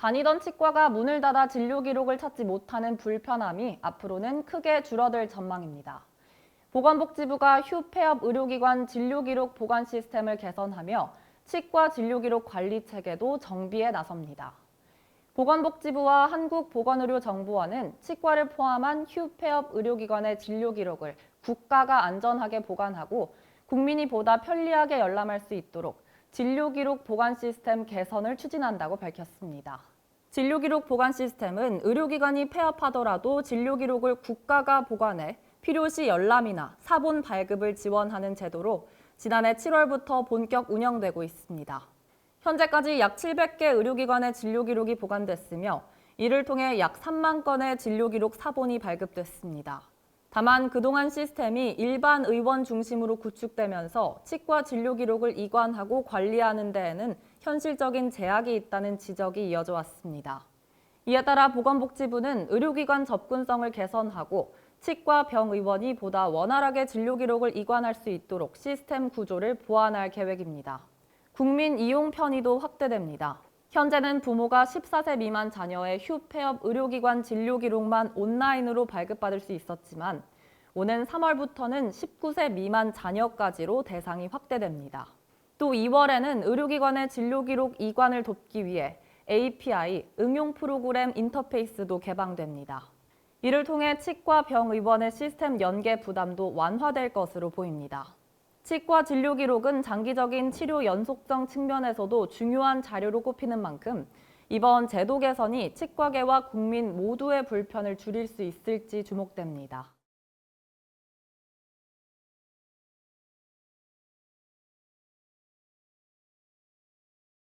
다니던 치과가 문을 닫아 진료 기록을 찾지 못하는 불편함이 앞으로는 크게 줄어들 전망입니다. 보건복지부가 휴 폐업 의료기관 진료 기록 보관 시스템을 개선하며 치과 진료 기록 관리 체계도 정비에 나섭니다. 보건복지부와 한국보건의료정보원은 치과를 포함한 휴 폐업 의료기관의 진료 기록을 국가가 안전하게 보관하고 국민이 보다 편리하게 열람할 수 있도록 진료 기록 보관 시스템 개선을 추진한다고 밝혔습니다. 진료 기록 보관 시스템은 의료기관이 폐업하더라도 진료 기록을 국가가 보관해 필요시 열람이나 사본 발급을 지원하는 제도로 지난해 7월부터 본격 운영되고 있습니다. 현재까지 약 700개 의료기관의 진료 기록이 보관됐으며 이를 통해 약 3만 건의 진료 기록 사본이 발급됐습니다. 다만 그동안 시스템이 일반 의원 중심으로 구축되면서 치과 진료 기록을 이관하고 관리하는 데에는 현실적인 제약이 있다는 지적이 이어져 왔습니다. 이에 따라 보건복지부는 의료기관 접근성을 개선하고 치과 병 의원이 보다 원활하게 진료 기록을 이관할 수 있도록 시스템 구조를 보완할 계획입니다. 국민 이용 편의도 확대됩니다. 현재는 부모가 14세 미만 자녀의 휴 폐업 의료기관 진료 기록만 온라인으로 발급받을 수 있었지만 오는 3월부터는 19세 미만 자녀까지로 대상이 확대됩니다. 또 2월에는 의료기관의 진료 기록 이관을 돕기 위해 API 응용 프로그램 인터페이스도 개방됩니다. 이를 통해 치과 병 의원의 시스템 연계 부담도 완화될 것으로 보입니다. 치과 진료 기록은 장기적인 치료 연속성 측면에서도 중요한 자료로 꼽히는 만큼 이번 제도 개선이 치과계와 국민 모두의 불편을 줄일 수 있을지 주목됩니다.